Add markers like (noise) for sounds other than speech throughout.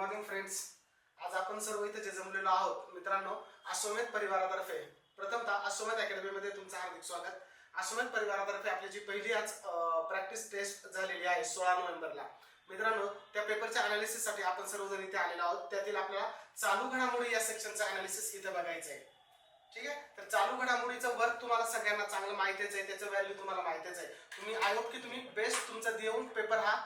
Morning friends आज आपण सर्व इथे जे जमलेलो आहोत मित्रांनो आश्वमेध परिवारातर्फे प्रथमतः आश्वमेध अकॅडमीमध्ये तुमचं हार्दिक स्वागत. आश्वमेध परिवारातर्फे आपली जी पहिली आज प्रॅक्टिस टेस्ट झालेली आहे सोळा नोव्हेंबरला. मित्रांनो त्या पेपरच्या अनालिसिससाठी आपण सर्वजण इथे आलेलो आहोत. त्यातील आपल्याला चालू घडामोडी या सेक्शनचं अनालिसिस इथे बघायचं आहे ठीक आहे? तर चालू घडामोडीचं वर्क तुम्हाला सगळ्यांना चांगलं माहितीच आहे. त्याचं व्हॅल्यू तुम्हाला माहितीच आहे. तुम्ही आय होप की तुम्ही बेस्ट तुमचा देऊन पेपर हा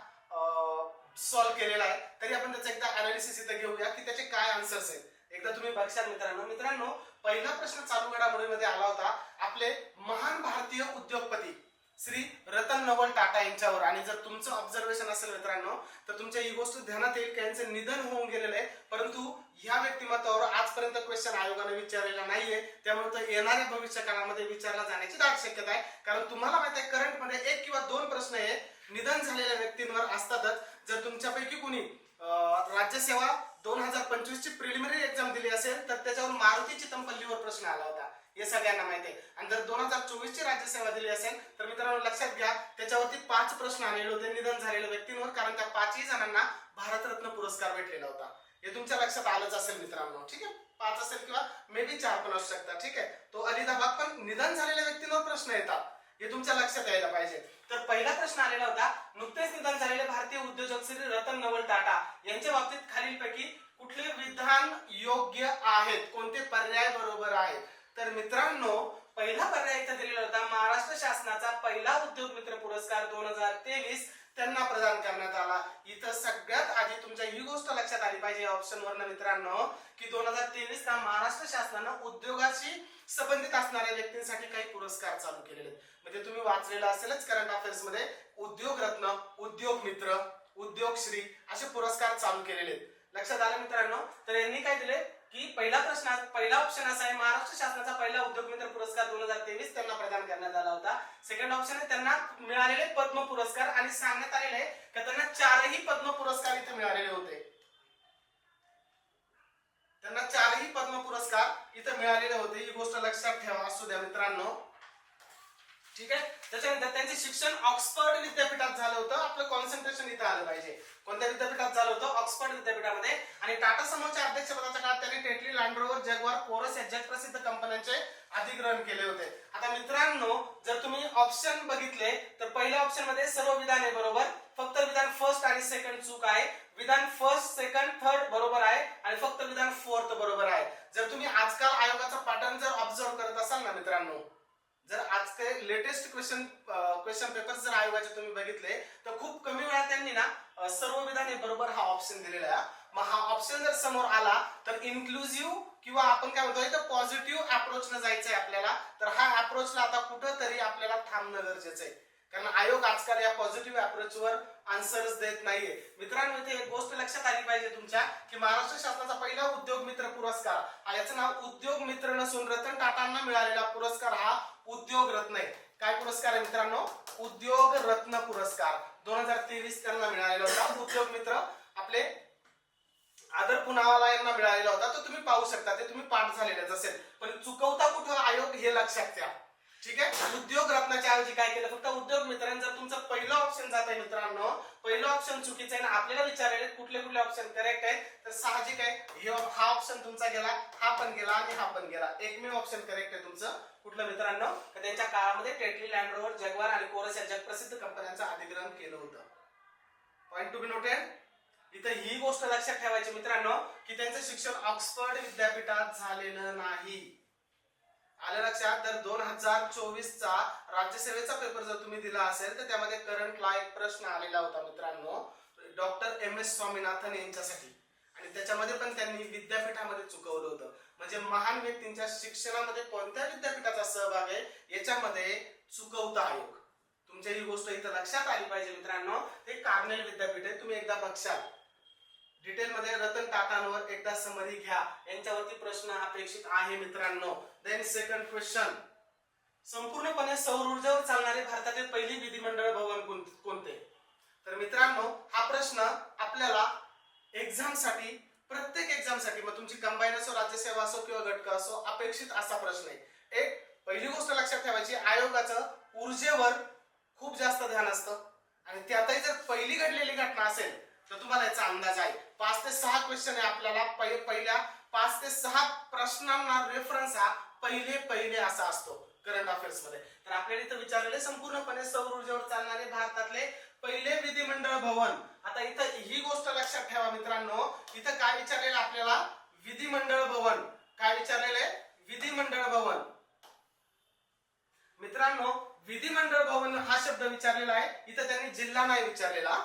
सॉल्व्ह केलेला आहे. तरी आपण त्याचा एकदा अनालिसिस इथं घेऊया की त्याचे काय आन्सर्स आहेत. एकदा तुम्ही बघशाल मित्रांनो. मित्रांनो पहिला प्रश्न चालू घडामोडीमध्ये आला होता. आपले महान भारतीय उद्योगपती श्री रतन नवल टाटा यांच्यावर. आणि जर तुमचं ऑब्झर्वेशन असेल मित्रांनो तर तुमच्या ही गोष्ट ध्यानात येईल की यांचं निधन होऊन गेलेलं आहे. परंतु ह्या व्यक्तिमत्वावर आजपर्यंत क्वेश्चन आयोगाने विचारलेला नाहीये. त्यामुळे तो येणाऱ्या भविष्य काळामध्ये विचारला जाण्याची दाट शक्यता आहे. कारण तुम्हाला माहिती आहे करंटमध्ये एक किंवा दोन प्रश्न हे निधन झालेल्या व्यक्तींवर असतातच. जर तुमच्यापैकी कुणी राज्यसेवा दोन हजार पंचवीस ची प्रिलिमिनरी एक्झाम दिली असेल तर त्याच्यावर मारुती चितमपल्लीवर प्रश्न आला होता. हे सगळ्यांना माहिती आहे. आणि जर दोन हजार चोवीस ची राज्यसेवा दिली असेल तर मित्रांनो लक्षात घ्या त्याच्यावरती पाच प्रश्न आलेले होते निधन झालेल्या व्यक्तींवर कारण त्या पाचही जणांना भारतरत्न पुरस्कार भेटलेला होता. हे तुमच्या लक्षात आलंच असेल मित्रांनो ठीक आहे? पाच असेल किंवा मे बी चार पण असू शकतात ठीक आहे? तो अलिदाबाद पण निधन झालेल्या व्यक्तींवर प्रश्न येतात. हे तुमच्या लक्षात यायला पाहिजे. तर पहिला प्रश्न आलेला होता नुकतेच निधन झालेले श्री रतन नवल टाटा यांच्या बाबतीत खालीलपैकी कुठले विधान योग्य आहेत? कोणते पर्याय बरोबर आहेत? तर मित्रांनो पहिला पर्याय इथे दिलेला होता. महाराष्ट्र शासनाचा पहिला उद्योग मित्र पुरस्कार दोन हजार तेवीस त्यांना प्रदान करण्यात आला. इथं सगळ्यात आधी तुमच्या ही गोष्ट लक्षात आली पाहिजे ऑप्शन वरनं मित्रांनो की दोन हजार तेवीस ला महाराष्ट्र शासनानं उद्योगाशी संबंधित असणाऱ्या व्यक्तींसाठी काही पुरस्कार चालू केलेले म्हणजे तुम्ही वाचलेलं असेलच करंट अफेअर्समध्ये उद्योग रत्न उद्योग मित्र. उद्योग श्री असे पुरस्कार चालू केलेले आहेत. लक्षात आलं मित्रांनो? तर यांनी काय दिले की पहिला प्रश्न पहिला ऑप्शन असा आहे महाराष्ट्र शासनाचा पहिला उद्योग मित्र पुरस्कार दोन हजार तेवीस त्यांना प्रदान करण्यात आला होता. सेकंड ऑप्शन आहे त्यांना मिळालेले पद्म पुरस्कार आणि सांगण्यात आलेले आहे की त्यांना चारही पद्म पुरस्कार इथे मिळालेले होते. त्यांना चारही पद्म पुरस्कार इथे मिळालेले होते. ही गोष्ट लक्षात ठेवा असू द्या मित्रांनो. ठीक आहे? त्याच्यानंतर त्यांचे शिक्षण ऑक्सफर्ड विद्यापीठात झालं होतं. आपलं कॉन्सन्ट्रेशन इथं आलं पाहिजे. कोणत्या विद्यापीठात झालं होतं? ऑक्सफर्ड विद्यापीठामध्ये. आणि टाटा समूहच्या अध्यक्षपदाच्या काळात त्यांनी टेटली लँड्रोवर जगवार कोरस या जगप्रसिद्ध कंपन्यांचे अधिग्रहण केले होते. आता मित्रांनो जर तुम्ही ऑप्शन बघितले तर पहिल्या ऑप्शनमध्ये सर्व विधान आहे बरोबर? फक्त विधान फर्स्ट आणि सेकंड चूक आहे. विधान फर्स्ट सेकंड थर्ड बरोबर आहे. आणि फक्त विधान फोर्थ बरोबर आहे. जर तुम्ही आजकाल आयोगाचा पॅटर्न जर ऑब्झर्व करत असाल ना मित्रांनो जर आज ते लेटेस्ट क्वेश्चन क्वेश्चन पेपर जर आयोगाचे तुम्ही बघितले तर खूप कमी वेळात त्यांनी ना सर्व विधाने बरोबर हा ऑप्शन दिलेला आहे. मग हा ऑप्शन जर समोर आला तर इन्क्लुझिव्ह किंवा आपण काय म्हणतोय तर पॉझिटिव्ह अप्रोच न जायचंय आपल्याला. तर हा अप्रोचला आता कुठं तरी आपल्याला थांबणं गरजेचं आहे. कारण आयोग आजकाल या पॉझिटिव्ह अप्रोचवर आन्सर्स देत नाहीये. मित्रांनो इथे एक गोष्ट लक्षात आली पाहिजे तुमच्या की महाराष्ट्र शासनाचा पहिला उद्योग मित्र पुरस्कार हा याचं नाव उद्योग मित्र नसून रतन टाटांना मिळालेला पुरस्कार हा उद्योग रत्न आहे. काय पुरस्कार आहे मित्रांनो? उद्योग रत्न पुरस्कार. दोन हजार तेवीस त्यांना मिळालेला होता. उद्योग मित्र आपले आदर पुनावाला यांना मिळालेला होता. तो तुम्ही पाहू शकता ते तुम्ही पाठ झालेलेच असेल. पण चुकवता कुठं आयोग हे लक्षात घ्या. ठीक आहे? उद्योग रत्नाच्या ऐवजी काय केलं? फक्त उद्योग मित्रांचा जर तुमचं पहिलं ऑप्शन जात आहे मित्रांनो पहिलं ऑप्शन चुकीचं आहे ना आपल्याला विचारलेले कुठले कुठले ऑप्शन करेक्ट आहे तर साहजिक आहे हा ऑप्शन तुमचा गेला हा पण गेला आणि हा पण गेला. एकमेव ऑप्शन करेक्ट आहे तुमचं. कुठलं मित्रांनो? तर त्यांच्या काळामध्ये टेटली लँडरोवर जगवार आणि कोरस या जगप्रसिद्ध कंपन्यांचं अधिग्रहण केलं होतं. पॉइंट टू बी नोटेड इथं ही गोष्ट लक्षात ठेवायची मित्रांनो की त्यांचं शिक्षण ऑक्सफर्ड विद्यापीठात झालेलं नाही. आलं लक्षात? जर दोन हजार चोवीसचा राज्यसेवेचा पेपर जर तुम्ही दिला असेल तर त्यामध्ये करंटला एक प्रश्न आलेला होता मित्रांनो. डॉक्टर एम एस स्वामीनाथन यांच्यासाठी. आणि त्याच्यामध्ये पण त्यांनी विद्यापीठामध्ये चुकवलं होतं. म्हणजे महान व्यक्तींच्या शिक्षणामध्ये कोणत्या विद्यापीठाचा सहभाग आहे याच्यामध्ये चुकवता आयोग. तुमच्या ही गोष्ट इथं लक्षात आली पाहिजे मित्रांनो. ते कार्नेल विद्यापीठ आहे तुम्ही एकदा बघशाल. डिटेल मध्ये रतन टाटांवर एकदा समरी घ्या. यांच्यावरती प्रश्न अपेक्षित आहे मित्रांनो. देन सेकंड क्वेश्चन संपूर्णपणे सौर ऊर्जेवर चालणारे भारतातील पहिली विधिमंडळ भवन कोणते? तर मित्रांनो हा प्रश्न आपल्याला एक्झामसाठी प्रत्येक एक्झामसाठी मग तुमची कंबाईन असो राज्यसेवा असो किंवा घटक असो अपेक्षित असा प्रश्न आहे. एक पहिली गोष्ट लक्षात ठेवायची आयोगाचं ऊर्जेवर खूप जास्त ध्यान असतं. आणि त्यातही जर पहिली घडलेली घटना असेल तर तुम्हाला याचा अंदाज आहे. पाच ते सहा क्वेश्चन आहे आपल्याला पहिल्या पहिल्या पाच ते सहा प्रश्नांना रेफरन्स हा पहिले पहिले असा असतो करंट अफेअर्समध्ये. तर आपल्याला इथं विचारलेले संपूर्णपणे सौर ऊर्जेवर चालणारे भारतातले पहिले विधिमंडळ भवन. आता इथं ही गोष्ट लक्षात ठेवा मित्रांनो इथं काय विचारलेलं आपल्याला? विधिमंडळ भवन. काय विचारलेले विधिमंडळ भवन. मित्रांनो विधिमंडळ भवन हा शब्द विचारलेला आहे. इथं त्यांनी जिल्हा नाही विचारलेला.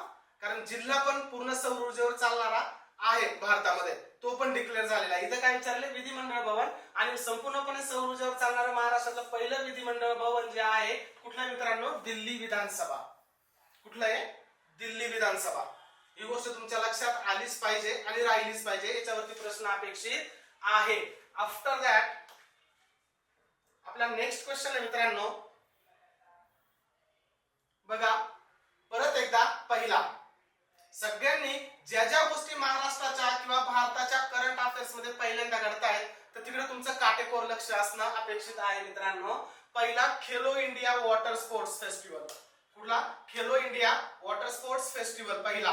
कारण जिल्हा पण पूर्ण सौर ऊर्जेवर चालणारा आहे भारतामध्ये. तो पण डिक्लेअर झालेला आहे. इथं काय विचारले विधिमंडळ भवन. आणि संपूर्णपणे सौर ऊर्जेवर चालणारं महाराष्ट्रातलं पहिलं विधिमंडळ भवन जे आहे कुठलं मित्रांनो? दिल्ली विधानसभा. कुठलं आहे? दिल्ली विधानसभा. ही गोष्ट तुमच्या लक्षात आलीच पाहिजे आणि राहिलीच पाहिजे. याच्यावरती प्रश्न अपेक्षित आहे. आफ्टर दॅट आपला नेक्स्ट क्वेश्चन आहे मित्रांनो. बघा परत एकदा पहिला. सगळ्यांनी ज्या ज्या गोष्टी महाराष्ट्राच्या किंवा भारताच्या करंट अफेअर्समध्ये पहिल्यांदा घडतायत तर तिकडे तुमचं काटेकोर लक्ष असणं अपेक्षित आहे मित्रांनो. पहिला Khelo India water sports festival. कुठला? Khelo India water sports festival पहिला.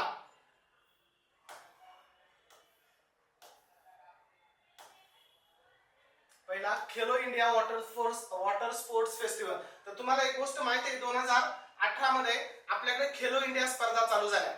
पहिला Khelo India water sports water sports festival. तर तुम्हाला एक गोष्ट माहिती आहे दोन हजार अठरा मध्ये आपल्याकडे खेलो इंडिया स्पर्धा चालू झाल्या.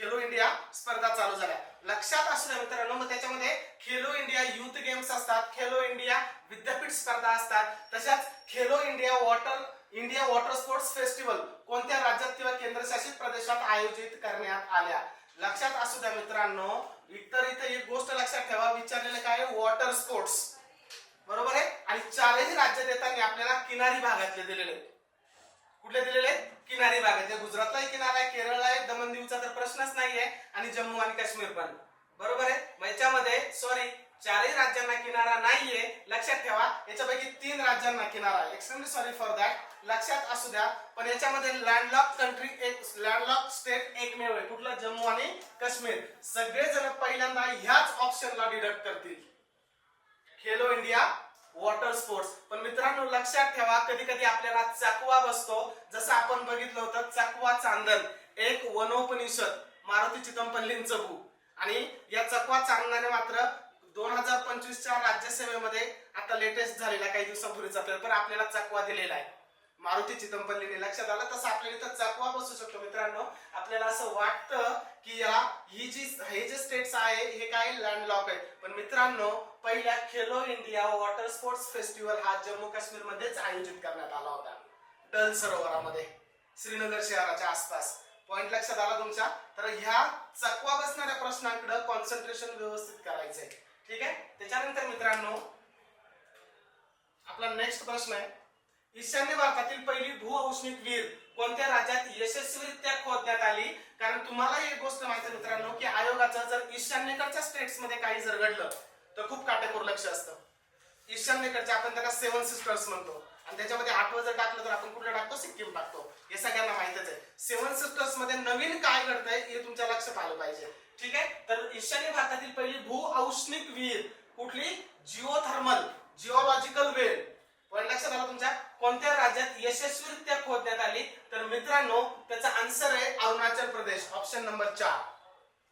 खेलो इंडिया स्पर्धा चालू झाल्या. लक्षात असू द्या मित्रांनो मग त्याच्यामध्ये खेलो इंडिया युथ गेम्स असतात खेलो इंडिया विद्यापीठ स्पर्धा असतात तशाच Khelo India water India water sports festival कोणत्या राज्यात किंवा केंद्रशासित प्रदेशात आयोजित करण्यात आल्या? लक्षात असू द्या मित्रांनो इतर इथे एक गोष्ट लक्षात ठेवा विचारलेलं काय वॉटर स्पोर्ट्स बरोबर आहे? आणि चारही राज्य देताना आपल्याला किनारी भागातले दिलेले आहेत. कुठले दिलेले? आहेत? किनारी आहे गुजरातला किनारा आहे केरळला आहे. दमन दीवचा तर प्रश्नच नाहीये. आणि जम्मू आणि काश्मीर पण. बरोबर आहे? मग याच्यामध्ये सॉरी चारही राज्यांना किनारा नाहीये. लक्षात ठेवा याच्यापैकी तीन राज्यांना किनारा आहे. एक्स्ट्रीमली सॉरी फॉर दॅट लक्षात असू द्या. पण याच्यामध्ये लँडलॉक कंट्री एक लँडलॉक स्टेट एकमेव आहे. कुठला? जम्मू आणि काश्मीर. सगळेजण पहिल्यांदा ह्याच ऑप्शनला डिडक्ट करतील. खेलो इंडिया वॉटर स्पोर्ट्स पण मित्रांनो लक्षात ठेवा कधी कधी आपल्याला चकवा बसतो. जसं आपण बघितलं होतं चकवा चांदन एक वनोपनिषद मारुती चितमपल्लींचं बुक आणि या चकवा चांदनाने मात्र दोन हजार पंचवीसच्या राज्यसेवेमध्ये आता लेटेस्ट झालेला काही दिवसापूर्वीचा पेपर आपल्याला चकवा दिलेला आहे. मारुती चितमपल्लीने लक्षात आलं तसं आपल्याला इथं चकवा बसू शकतो मित्रांनो. आपल्याला असं वाटतं की या ही जी हे जे स्टेट्स आहे हे काय लँडलॉक आहे पण मित्रांनो पहिल्या Khelo India water sports festival हा जम्मू काश्मीर मध्येच आयोजित करण्यात आला होता. डल सरोवरामध्ये श्रीनगर शहराच्या आसपास. पॉइंट लक्षात आला तुमच्या? तर ह्या चकवा बसणाऱ्या प्रश्नांकडे कॉन्सन्ट्रेशन व्यवस्थित करायचंय. ठीक आहे? त्याच्यानंतर मित्रांनो आपला नेक्स्ट प्रश्न आहे. ईशान्य भारतातील पहिली भू औष्णिक वीर कोणत्या राज्यात यशस्वीरित्या खोदण्यात आली? कारण तुम्हाला एक गोष्ट माहिती आहे मित्रांनो की आयोगाचं जर ईशान्येकडच्या स्टेट्समध्ये काही जर घडलं तर खूप काटेकोर लक्ष असतं. ईशान्येकडच्या आपण त्याला सेवन सिस्टर्स म्हणतो. आणि त्याच्यामध्ये आठवं जर टाकलं तर आपण कुठलं टाकतो? सिक्कीम टाकतो. हे सगळ्यांना माहितच आहे. सेवन सिस्टर्समध्ये नवीन काय घडतंय हे तुमच्या लक्षात आलं पाहिजे. ठीक आहे? तर ईशान्य भारतातील पहिली भू औष्णिक वीर कुठली? जिओथर्मल जिओलॉजिकल वेल पण लक्षात आला तुमच्या. कोणत्या राज्यात यशस्वीरित्या खोदण्यात आली? तर मित्रांनो त्याचा आन्सर आहे अरुणाचल प्रदेश. ऑप्शन नंबर चार.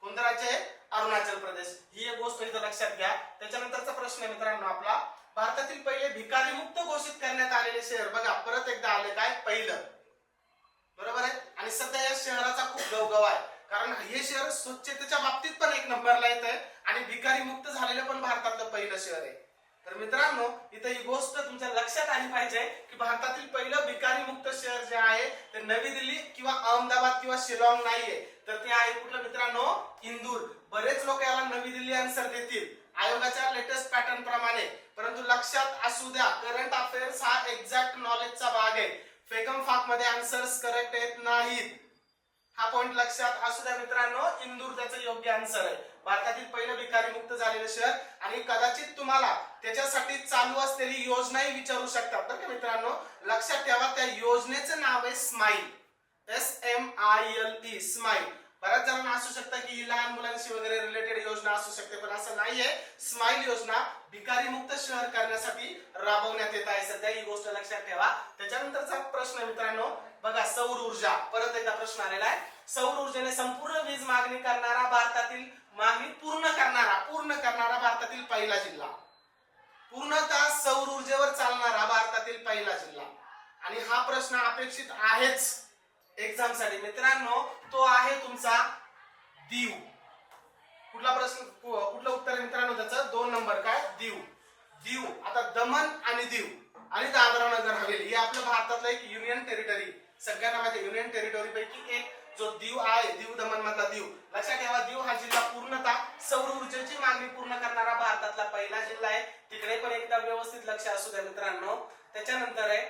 कोणतं राज्य आहे? अरुणाचल प्रदेश. ही एक गोष्ट इथं लक्षात घ्या. त्याच्यानंतरचा प्रश्न आहे मित्रांनो आपला. भारतातील पहिले भिकारी मुक्त घोषित करण्यात आलेले शहर. बघा परत एकदा आले काय? पहिलं. बरोबर आहे? आणि सध्या या शहराचा खूप गवगव आहे. कारण हे शहर स्वच्छतेच्या बाबतीत पण एक नंबरला येत आहे आणि भिकारी मुक्त झालेलं पण भारतातलं पहिलं शहर आहे. तर मित्रांनो इथे ही गोष्ट तुमच्या लक्षात आली पाहिजे की भारतातील पहिलं भिकारी मुक्त शहर जे आहे ते नवी दिल्ली किंवा अहमदाबाद किंवा शिलाँग नाहीये. तर ते आहे कुठलं मित्रांनो? इंदूर. बरेच लोक याला नवी दिल्ली आन्सर देतील. आयोगाच्या लेटेस्ट पॅटर्न प्रमाणे. परंतु लक्षात असू द्या करंट अफेअर्स हा एक्झॅक्ट नॉलेजचा भाग आहे. फेकम फाकमध्ये आन्सर्स करेक्ट येत नाहीत. हा पॉइंट लक्षात असू द्या मित्रांनो इंदूर त्याचं योग्य आन्सर आहे. भारतातील पहिलं भिकारी मुक्त झालेलं शहर. आणि कदाचित तुम्हाला त्याच्यासाठी चालू असलेली योजनाही विचारू शकतात. बरं का मित्रांनो? लक्षात ठेवा त्या योजनेचं नाव आहे smile. S M I L E smile. बऱ्याच जणांना असू शकतं की ही लहान मुलांशी वगैरे रिलेटेड योजना असू शकते पण असं नाहीये. स्माईल योजना भिकारी मुक्त शहर करण्यासाठी राबवण्यात येत आहे. सध्या ही गोष्ट लक्षात ठेवा. त्याच्यानंतरचा प्रश्न मित्रांनो. बघा सौर ऊर्जा. परत एकदा प्रश्न आलेला आहे. सौर ऊर्जेने संपूर्ण वीज मागणी करणारा भारतातील मागणी पूर्ण करणारा पूर्ण करणारा भारतातील पहिला जिल्हा. पूर्णतः सौर ऊर्जेवर चालणारा भारतातील पहिला जिल्हा. आणि हा प्रश्न अपेक्षित आहेच एक्झामसाठी मित्रांनो तो आहे तुमचा दीव. कुठला प्रश्न कुठलं उत्तर आहे मित्रांनो त्याचं? दोन नंबर काय? दीव. दीव. आता दमन आणि दीव. आणि दादरा नगर हवेली. हे आपलं भारतातलं एक युनियन टेरिटरी सगळ्यांना माहिती युनियन टेरिटरी पैकी एक जो दीव आहे दीव दमन मधला दीव. लक्षात ठेवा दीव हा जिल्हा पूर्णतः सौर ऊर्जेची मागणी पूर्ण करणारा भारतातला पहिला जिल्हा आहे. तिकडे पण एकदा व्यवस्थित लक्ष असू द्या मित्रांनो. त्याच्यानंतर आहे.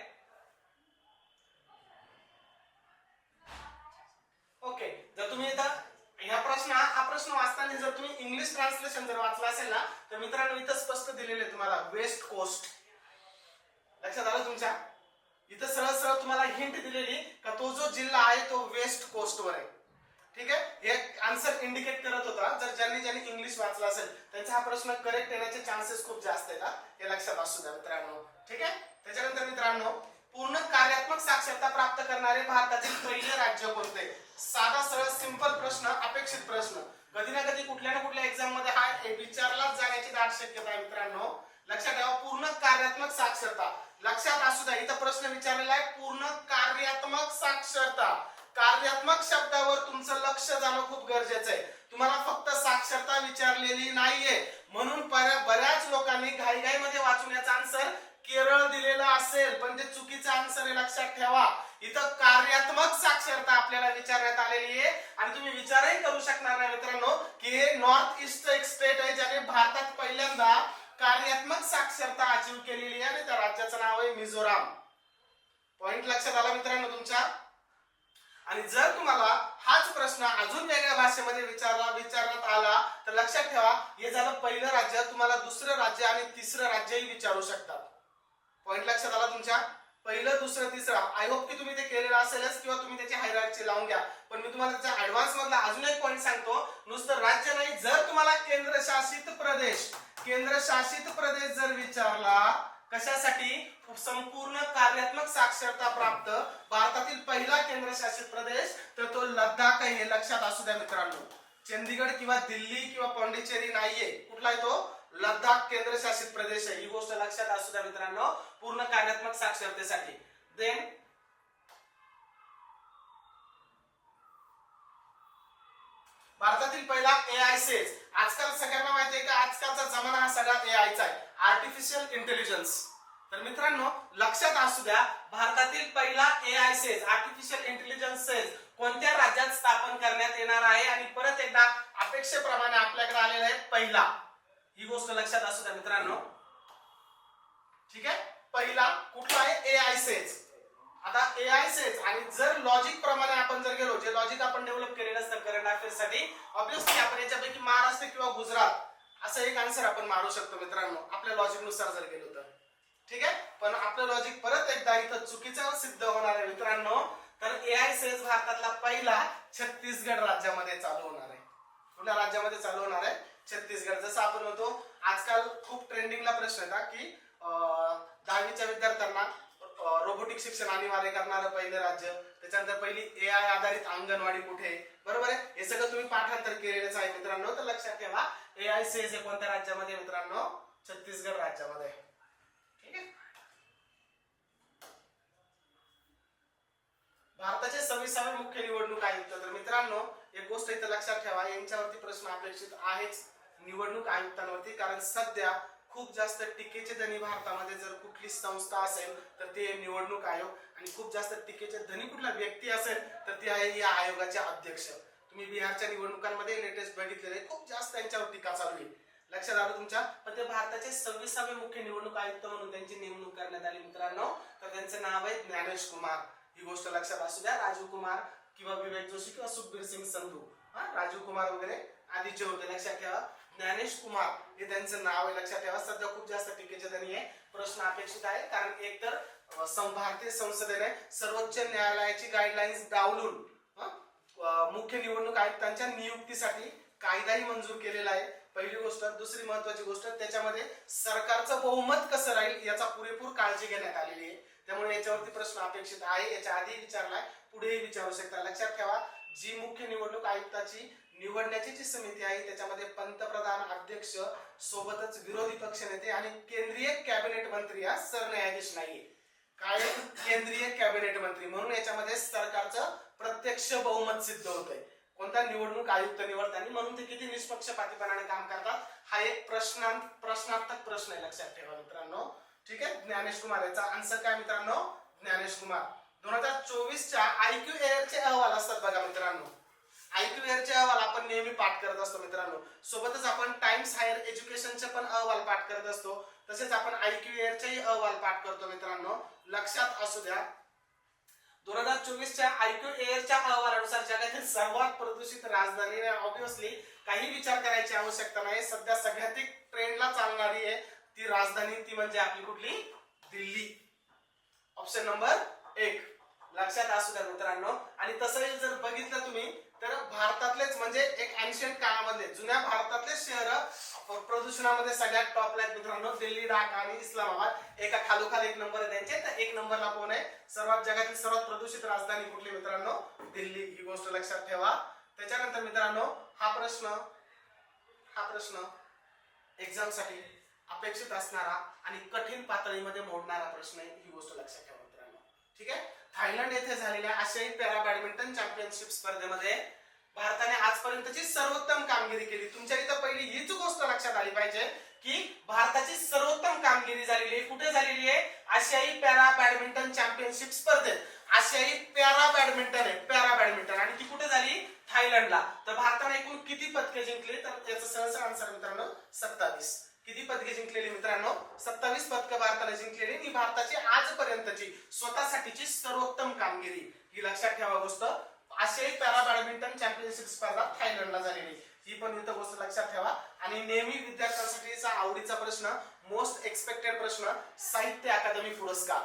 ओके जर तुम्ही इथं ह्या प्रश्न हा प्रश्न वाचताना जर तुम्ही इंग्लिश ट्रान्सलेशन जर वाचला असेल ना तर मित्रांनो इथं स्पष्ट दिलेले तुम्हाला वेस्ट कोस्ट लक्षात आलं तुमच्या? इथं सरळ सरळ तुम्हाला हिंट दिलेली का तो जो जिल्हा आहे तो वेस्ट कोस्ट वर आहे. ठीक आहे? हे आन्सर इंडिकेट करत होता. जर ज्यांनी ज्यांनी इंग्लिश वाचला असेल त्यांचा हा प्रश्न करेक्ट येण्याचे चान्सेस खूप जास्त आहेत का हे लक्षात असू द्या मित्रांनो. ठीक आहे? त्याच्यानंतर मित्रांनो पूर्ण कार्यात्मक साक्षरता प्राप्त करणारे भारतातील पहिले राज्य कोणते? साधा सरळ सिंपल प्रश्न अपेक्षित प्रश्न. कधी ना कधी कुठल्या ना कुठल्या एक्झाममध्ये हा विचारलाच जाण्याची दाट शक्यता आहे मित्रांनो. लक्षात ठेवा पूर्ण कार्यात्मक साक्षरता. लक्षात असू द्या इथं प्रश्न विचारलेला आहे पूर्ण कार्यात्मक साक्षरता. कार्यात्मक शब्दावर तुमचं लक्ष जाणं खूप गरजेचं आहे. तुम्हाला फक्त साक्षरता विचारलेली नाहीये. म्हणून बऱ्याच लोकांनी घाईघाईमध्ये वाचून आन्सर केरळ दिलेला असेल. पण ते चुकीचा आन्सर आहे लक्षात ठेवा. इथं कार्यात्मक साक्षरता आपल्याला विचारण्यात आलेली आहे. आणि तुम्ही विचारही करू शकणार नाही मित्रांनो की हे नॉर्थ ईस्ट एक स्टेट आहे ज्याने भारतात पहिल्यांदा कार्यात्मक साक्षरता अचीव केलेली आहे आणि त्या राज्याचं नाव आहे मिझोराम. पॉइंट लक्षात आला मित्रांनो तुमच्या? आणि जर तुम्हाला हाच प्रश्न अजून वेगळ्या भाषेमध्ये विचारला विचारण्यात आला तर लक्षात ठेवा हे झालं पहिलं राज्य तुम्हाला दुसरं राज्य आणि तिसरं राज्यही विचारू शकतात. पॉइंट लक्षात आला तुमच्या? पहिलं दुसरं तिसरं. आय होप की तुम्ही ते केलेलं असेलच किंवा तुम्ही त्याची हायरार्ची लावून घ्या. पण मी तुम्हाला त्याच्या ऍडव्हान्स मधला अजून एक पॉईंट सांगतो. नुसतं राज्य नाही जर तुम्हाला केंद्रशासित प्रदेश केंद्रशासित प्रदेश जर विचारला कशासाठी? संपूर्ण कार्यात्मक साक्षरता प्राप्त भारतातील पहिला केंद्रशासित प्रदेश तर तो लडाख आहे हे लक्षात असू द्या मित्रांनो. चंदीगड किंवा दिल्ली किंवा पांडिचेरी नाहीये. कुठला आहे तो? लडाख केंद्रशासित प्रदेश आहे. ही गोष्ट लक्षात असू द्या मित्रांनो. पूर्ण कार्यात्मक साक्षरतेसाठी. देन भारतातील पहिला ए आय सेज. आजकाल सगळ्यांना माहिती आहे का आजकालचा जमाना हा सगळा ए आयचा आहे. आर्टिफिशियल इंटेलिजन्स तर मित्रांनो लक्षात असू द्या भारतातील पहिला A I SEZ artificial intelligence SEZ कोणत्या राज्यात स्थापन करण्यात येणार आहे? आणि परत एकदा अपेक्षेप्रमाणे आपल्याकडे आलेला आहे पहिला. ही गोष्ट लक्षात असू द्या मित्रांनो. ठीक आहे? पहिला कुठला आहे? A I SEZ. आता ए आय सेज आणि जर लॉजिक प्रमाणे आपण जर गेलो जे लॉजिक आपण डेव्हलप केलेलं असतं करंट अफेअर्ससाठी ऑब्विसली आपण याच्यापैकी महाराष्ट्र किंवा गुजरात असं एक आन्सर आपण मारू शकतो मित्रांनो. आपल्या लॉजिकनुसार जर गेलो तर. ठीक आहे? पण आपलं लॉजिक परत एकदा इथं चुकीचं सिद्ध होणार आहे मित्रांनो. तर ए आय सेज भारतातला पहिला छत्तीसगड राज्यामध्ये चालू होणार आहे. कुठल्या राज्यामध्ये चालू होणार आहे? छत्तीसगड. जसं आपण म्हणतो आजकाल खूप ट्रेंडिंगला प्रश्न येतात की दहावीच्या विद्यार्थ्यांना रोबोटिक शिक्षण अनिवार्य करणारं पहिलं राज्य. त्याच्यानंतर पहिली ए आय आधारित अंगणवाडी कुठे? बरोबर आहे? हे सगळं तुम्ही पाठांतर केलेलंच आहे मित्रांनो. तर लक्षात ठेवा ए आय सेज हे कोणत्या राज्यामध्ये मित्रांनो? छत्तीसगड राज्यामध्ये. ठीक आहे? भारताचे सव्वीसावे मुख्य निवडणूक आयुक्त. तर मित्रांनो एक गोष्ट इथं लक्षात ठेवा यांच्यावरती प्रश्न अपेक्षित आहेच निवडणूक आयुक्तांवरती कारण सध्या खूप जास्त टीकेचे धनी भारतामध्ये जर कुठली संस्था असेल तर ते निवडणूक आयोग आणि खूप जास्त टीकेचे धनी कुठला व्यक्ती असेल तर ते आहे या आयोगाचे अध्यक्ष. तुम्ही बिहारच्या निवडणुकांमध्ये लेटेस्ट बघितलेले खूप जास्त त्यांच्यावर टीका चालू आहे. लक्षात आलं तुमच्या? पण ते भारताचे सव्वीसावे मुख्य निवडणूक आयुक्त म्हणून त्यांची नेमणूक करण्यात आली मित्रांनो. तर त्यांचं नाव आहे ज्ञानेश कुमार. ही गोष्ट लक्षात असू द्या. राजीव कुमार किंवा विवेक जोशी किंवा सुखबीर सिंग संधू. हा राजीव कुमार वगैरे आधीचे होते. लक्षात ठेवा. ज्ञानेश कुमार हे त्यांचं नाव आहे. लक्षात ठेवा सध्या खूप जास्त टीकेच्या धनी आहे. प्रश्न अपेक्षित आहे कारण एकतर भारतीय संसदेने सर्वोच्च न्यायालयाची गाईडलाईन्स डावलून मुख्य निवडणूक आयुक्तांच्या नियुक्तीसाठी कायदाही मंजूर केलेला आहे. पहिली गोष्ट. दुसरी महत्वाची गोष्ट त्याच्यामध्ये सरकारचं बहुमत कसं राहील याचा पुरेपूर काळजी घेण्यात आलेली आहे. त्यामुळे याच्यावरती प्रश्न अपेक्षित आहे. याच्या आधी विचारलाय पुढेही विचारू शकता. लक्षात ठेवा जी मुख्य निवडणूक आयुक्ताची निवडण्याची जी समिती आहे त्याच्यामध्ये पंतप्रधान अध्यक्ष सोबतच विरोधी पक्ष नेते आणि केंद्रीय कॅबिनेट मंत्री हा सरन्यायाधीश नाहीये. काय केंद्रीय कॅबिनेट मंत्री. म्हणून याच्यामध्ये सरकारचं प्रत्यक्ष बहुमत सिद्ध होतंय. कोणता निवडणूक आयुक्त निवडताना म्हणून ते किती निष्पक्षपातीपणाने काम करतात हा एक प्रश्नांत प्रश्नार्थक प्रश्न आहे लक्षात ठेवा मित्रांनो. ठीक आहे? ज्ञानेश कुमार याचा आन्सर काय मित्रांनो? ज्ञानेश कुमार. दोन हजार चोवीसच्या आयक्यू एअरचे अहवाल असतात बघा मित्रांनो. आयक्यू अहवाल आपण नेहमी पाठ करत असतो मित्रांनो. सोबतच आपण टाइम्स हायर एज्युकेशनचे पण अहवाल पाठ करत असतो. तसेच आपण आयक्यू अहवाल पाठ करतो मित्रांनो. लक्षात असू द्या. दोन हजार चोवीसच्या आयक्यू एअरच्या अहवालानुसार जगातील सर्वात प्रदूषित राजधानी ऑब्विसली काही विचार करायची आवश्यकता नाही. सध्या सगळ्यात ट्रेंडला चालणारी आहे ती राजधानी. ती म्हणजे आपली कुठली? दिल्ली. ऑप्शन नंबर एक. लक्षात असू द्या मित्रांनो. आणि तसंही जर बघितलं तुम्ही भारतातलेच म्हणजे एक अँशियंट काळामधले जुन्या भारतातले शहर प्रदूषणामध्ये सगळ्यात टॉपला आहेत मित्रांनो दिल्ली ढाका आणि इस्लामाबाद. एका खालोखाल एक नंबर आहे त्यांचे. तर एक नंबरला कोण आहे? सर्वात जगातील सर्वात प्रदूषित राजधानी कुठली मित्रांनो? दिल्ली. ही गोष्ट लक्षात ठेवा. त्याच्यानंतर मित्रांनो हा प्रश्न हा प्रश्न एक्झामसाठी अपेक्षित असणारा आणि कठीण पातळीमध्ये मोडणारा प्रश्न आहे. ही गोष्ट लक्षात ठेवा मित्रांनो. ठीक आहे? थायलंड येथे झालेल्या आशियाई पॅरा बॅडमिंटन चॅम्पियनशिप स्पर्धेमध्ये भारताने आजपर्यंतची सर्वोत्तम कामगिरी केली. तुमच्या इथं पहिली हीच गोष्ट लक्षात आली पाहिजे की भारताची सर्वोत्तम कामगिरी झालेली आहे. कुठे झालेली आहे? आशियाई पॅरा बॅडमिंटन चॅम्पियनशिप स्पर्धेत. आशियाई पॅरा बॅडमिंटन आहे. Para badminton. आणि ती कुठे झाली? थायलंडला. तर भारताने एकूण किती पदके जिंकली? तर याचं सहसा आन्सर मित्रांनो सत्तावीस. किती पदके जिंकलेली मित्रांनो? सत्तावीस पदकं भारताने जिंकलेली ही भारताची आजपर्यंतची स्वतःसाठीची सर्वोत्तम कामगिरी. ही लक्षात ठेवा गोष्ट. आशियाई पॅरा बॅडमिंटन चॅम्पियनशिप स्पर्धा थायलंडला झालेली ही पण इथं गोष्ट लक्षात ठेवा. आणि नेहमी विद्यार्थ्यांसाठीचा आवडीचा प्रश्न मोस्ट एक्सपेक्टेड प्रश्न साहित्य अकादमी पुरस्कार.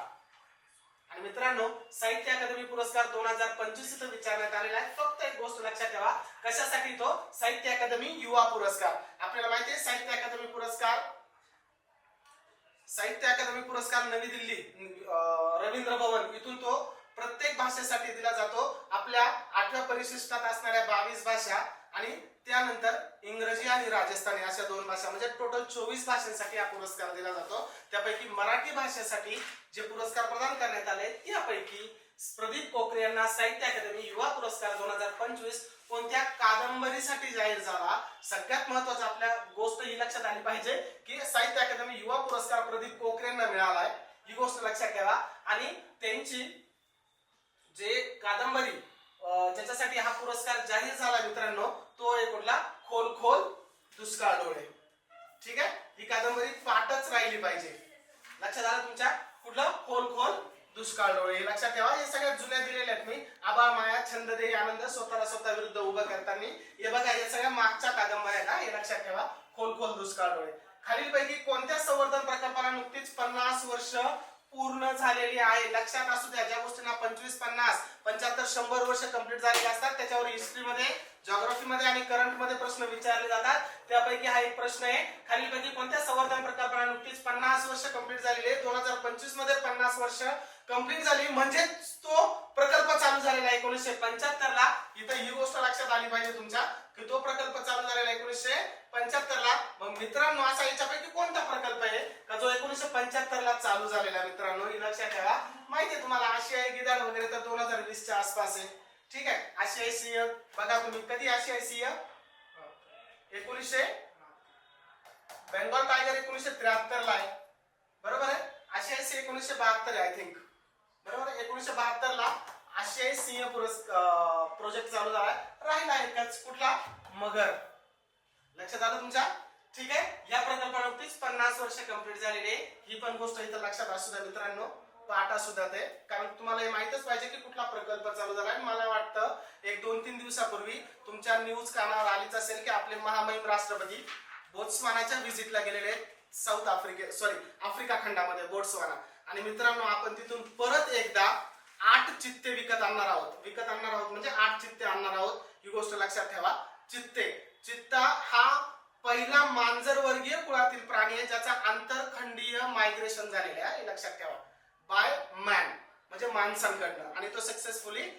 आणि मित्रांनो साहित्य अकादमी पुरस्कार दोन हजार पंचवीस इथं विचारण्यात आलेला आहे. फक्त एक गोष्ट लक्षात ठेवा. कशासाठी तो? साहित्य अकादमी युवा पुरस्कार. आपल्याला माहिती आहे साहित्य अकादमी पुरस्कार? साहित्य अकादमी पुरस्कार नवी दिल्ली रवींद्र भवन. इथून तो प्रत्येक भाषेसाठी दिला जातो. आपल्या आठव्या परिशिष्टात असणाऱ्या बावीस भाषा आणि त्यानंतर इंग्रजी आणि राजस्थानी अशा दोन भाषा म्हणजे टोटल चोवीस भाषांसाठी हा पुरस्कार दिला जातो. त्यापैकी मराठी भाषेसाठी जे पुरस्कार प्रदान करण्यात आले त्यापैकी प्रदीप कोकरे यांना साहित्य अकादमी युवा पुरस्कार दोन हजार पंचवीस कोणत्या कादंबरीसाठी जाहीर झाला? सगळ्यात महत्वाचं आपल्या गोष्ट ही लक्षात आली पाहिजे की साहित्य अकादमी युवा पुरस्कार प्रदीप कोकरे यांना मिळालाय. ही गोष्ट लक्षात ठेवा आणि त्यांची जे कादंबरी ज्याच्यासाठी हा पुरस्कार जाहीर झाला मित्रांनो तो आहे कुठला? खोल खोल दुष्काळ डोळे. ठीक आहे? ही कादंबरी पाठच राहिली पाहिजे. लक्षात आलं तुमच्या? कुठलं? खोल खोल दुष्काळ डोळे. हे लक्षात ठेवा हे सगळ्या जुन्या दिलेल्या आहेत मी. आबा माया छंद दे आनंद स्वतःला स्वतः विरुद्ध उभं करताना. हे बघा हे सगळ्या मागच्या कादंबऱ्या आहेत हा, हे लक्षात ठेवा. खोल खोल दुष्काळ डोळे. खालीलपैकी कोणत्या संवर्धन प्रकल्पाला नुकतीच पन्नास वर्ष पूर्ण झालेली आहे. लक्षात असू द्या ज्या गोष्टींना पंचवीस पन्नास पंच्याहत्तर शंभर वर्ष कंप्लीट झालेली असतात त्याच्यावर हिस्ट्रीमध्ये मध्ये आणि करंटमध्ये प्रश्न विचारले जातात. त्यापैकी हा एक प्रश्न आहे. खालीलपैकी कोणत्या संवर्धन प्रकल्पाला नुकतीच पन्नास वर्ष कंप्लीट झालेली आहे दोन हजार पंचवीसमध्ये पन्नास वर्ष कंप्लीट झाली. म्हणजेच तो प्रकल्प चालू झालेला आहे एकोणीसशे पंच्याहत्तर ला. इथं ही गोष्ट लक्षात आली पाहिजे तुमच्या की तो प्रकल्प चालू झालेला आहे एकोणीसशे पंच्याहत्तर ला. मग मित्रांनो असा याच्यापैकी कोणता प्रकल्प आहे? तो जो पंच्याहत्तर ला चालू झालेला आहे मित्रांनो लक्षात ठेवा. माहिती आहे तुम्हाला आशियाई गिदान वगैरे तर दोन हजार वीस च्या आसपास आहे. ठीक आहे? आशियाई सिंह बघा तुम्ही कधी आशियाई सिंह एकोणीसशे बेंगॉल टायगर एकोणीसशे त्र्याहत्तर ला आहे. बरोबर आहे? आशियाई सिंह एकोणीसशे बहात्तर आय थिंक बरोबर आहे? एकोणीसशे बहात्तर ला आशियाई सिंह पुरस्कार प्रोजेक्ट चालू झाला. राहिला एकच कुठला? मगर. लक्षात आलं तुमच्या? ठीक आहे? या प्रकल्पावरतीच पन्नास वर्ष कंप्लीट झालेली आहे. ही पण गोष्ट इथं लक्षात असू द्या मित्रांनो. पाठ असू ते. कारण तुम्हाला हे माहितच पाहिजे की कुठला प्रकल्प चालू झाला आणि मला वाटतं एक दोन तीन दिवसापूर्वी तुमच्या न्यूज कानावर आलीच असेल की आपले महामहिम राष्ट्रपती बोत्सवानाच्या व्हिजिटला गेलेले आहेत. साऊथ आफ्रिके सॉरी आफ्रिका खंडामध्ये बोट्सवाना आणि मित्रांनो आपण तिथून परत एकदा आठ चित्ते विकत आणणार आहोत. विकत आणणार आहोत म्हणजे आठ चित्ते आणणार आहोत. ही गोष्ट लक्षात ठेवा. चित्ते. चित्ता हा पहिला मांजर वर्गीय कुळातील प्राणी आहे ज्याचा आंतरखंडीय मायग्रेशन झालेले आहे. लक्षात ठेवा. बाय मॅन म्हणजे माणसांकडनं. आणि तो सक्सेसफुली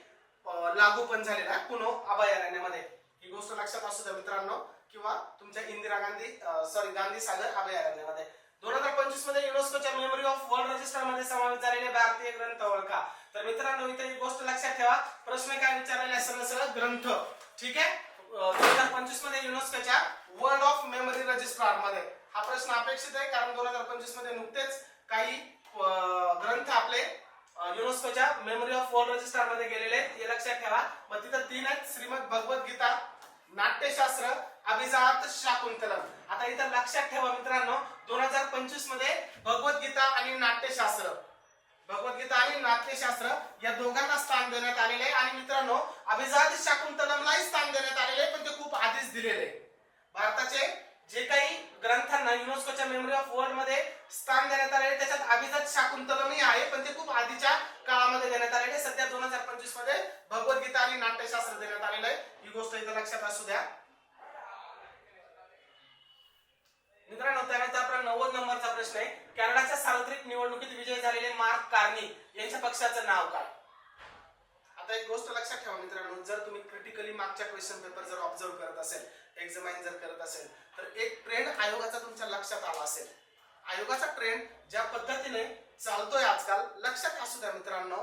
लागू पण झालेला आहे. पुनो अभयारण्यामध्ये. ही गोष्ट लक्षात असू द्या मित्रांनो. किंवा तुमच्या इंदिरा गांधी सॉरी गांधी सागर अभयारण्यामध्ये. दोन हजार पंचवीसमध्ये युनेस्कोच्या मेमरी ऑफ वर्ल्ड रजिस्टरमध्ये समावेश झालेले भारतीय ग्रंथ ओळखा. तर मित्रांनो इथे ही गोष्ट लक्षात ठेवा. प्रश्न काय विचारलेला आहे सरळ सरळ ग्रंथ. ठीक आहे? दोन हजार पंचवीसमध्ये युनेस्कोच्या वर्ल्ड ऑफ मेमरी रजिस्ट्रारमध्ये. हा प्रश्न अपेक्षित आहे कारण दोन हजार पंचवीसमध्ये नुकतेच काही अं, ग्रंथ आपले युनेस्कोच्या मेमरी ऑफ वर्ल्ड रजिस्ट्रारमध्ये गेलेले आहेत. हे लक्षात ठेवा. मग तिथं तीन आहेत. श्रीमद भगवत गीता नाट्यशास्त्र अभिजात शाकुंतलम. आता इथं लक्षात ठेवा मित्रांनो दोन हजार पंचवीसमध्ये भगवद्गीता आणि नाट्यशास्त्र. भगवद्गीता आणि नाट्यशास्त्र या दोघांना स्थान देण्यात आलेले आहे. आणि मित्रांनो अभिजात शाकुंतलमलाही स्थान देण्यात आलेले आहे पण ते खूप आधीच दिलेले आहे. भारताचे जे काही ग्रंथांना युनेस्कोच्या मेमरी ऑफ वर्ल्डमध्ये स्थान देण्यात आले त्याच्यात अभिजात शाकुंतलमही आहे पण ते खूप आधीच्या काळामध्ये देण्यात आलेले सध्या दोन हजार पंचवीसमध्ये भगवद्गीता आणि नाट्यशास्त्र देण्यात आलेलं आहे. ही गोष्ट इथं लक्षात असू द्या. मित्रांनो त्यानंतर आपला नव्वद नंबरचा प्रश्न आहे. कॅनडाच्या सार्वत्रिक निवडणुकीत विजय झालेले मार्क कार्नी यांच्या पक्षाचं नाव काय? आता एक गोष्ट लक्षात ठेवा मित्रांनो जर तुम्ही क्रिटिकली मागच्या क्वेश्चन पेपर जर ऑब्झर्व करत असेल एक्झामाइन जर करत असेल तर एक ट्रेंड आयोगाचा तुमच्या लक्षात आला असेल. आयोगाचा ट्रेंड ज्या पद्धतीने चालतोय आजकाल लक्षात असू द्या मित्रांनो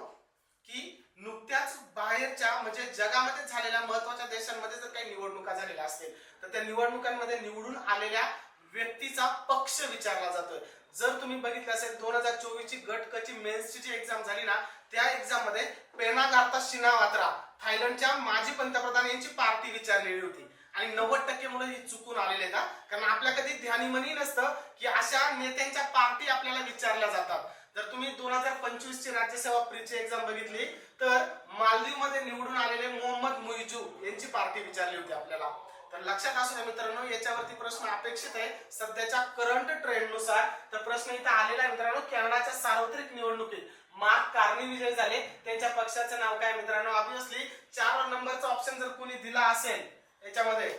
की नुकत्याच बाहेरच्या म्हणजे जगामध्ये झालेल्या महत्त्वाच्या देशांमध्ये जर काही निवडणुका झालेल्या असतील तर त्या निवडणुकांमध्ये निवडून आलेल्या व्यक्तीचा पक्ष विचारला जातोय. जर तुम्ही बघितलं असेल दोन हजार चोवीस ची गट कची मेन्सची जी एक्झाम झाली ना त्या एक्झाममध्ये पेनागार्ता शिनावात्रा थायलंडच्या माजी पंतप्रधान यांची पार्टी विचारलेली होती. आणि नव्वद टक्के मुलं ही चुकून आलेले आहेत कारण आपल्या कधी ध्यानीमनी नसतं की अशा नेत्यांच्या पार्टी आपल्याला विचारल्या जातात. जर तुम्ही दोन हजार पंचवीस ची राज्यसेवा प्रीची एक्झाम बघितली तर मालदीवमध्ये निवडून आलेले मोहम्मद मुईजू यांची पार्टी विचारली होती आपल्याला. तर लक्षात असू द्या मित्रांनो याच्यावरती प्रश्न अपेक्षित आहे. सध्याच्या करंट ट्रेंडनुसार तर प्रश्न इथं आलेला आहे मित्रांनो कॅनडाच्या सार्वत्रिक निवडणुकीत. मार्क कारणी विजय झाले. त्यांच्या पक्षाचं नाव काय मित्रांनो? ऑब्विसली चार नंबरचा ऑप्शन जर कोणी दिला असेल याच्यामध्ये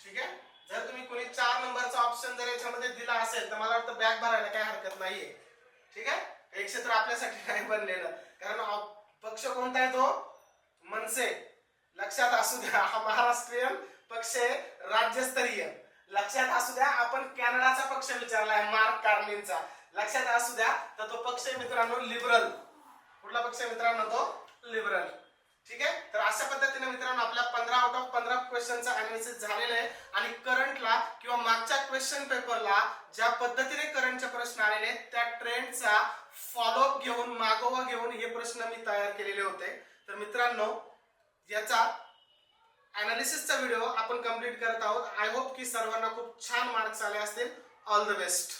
ठीक आहे? जर तुम्ही कोणी चार नंबरचा ऑप्शन जर याच्यामध्ये दिला असेल तर मला वाटतं बॅग भरायला काही हरकत नाहीये. ठीक आहे? हे क्षेत्र आपल्यासाठी (laughs) नाही बनलेलं. कारण पक्ष कोणता आहे तो? मनसे. लक्षात असू द्या हा महाराष्ट्रीयन पक्ष आहे राज्यस्तरीय. लक्षात असू द्या आपण कॅनडाचा पक्ष विचारला आहे मार्क कार्लिनचा लक्षात असू द्या तर तो पक्ष आहे मित्रांनो लिबरल कुठला पक्ष आहे मित्रांनो तो? लिबरल ठीक आहे? तर अशा पद्धतीने मित्रांनो आपल्या पंधरा आउट ऑफ पंधरा क्वेश्चनचा अनालिसिस झालेलं आहे. आणि करंटला किंवा मागच्या क्वेश्चन पेपरला ज्या पद्धतीने करंटचे प्रश्न आलेले आहेत त्या ट्रेंडचा फॉलोअप घेऊन मागोवा घेऊन हे प्रश्न मी तयार केलेले होते. तर मित्रांनो याचा अनालिसिसचा व्हिडिओ आपण कंप्लीट करत आहोत. आय होप की सर्वांना खूप छान मार्क्स आले असतील. All the best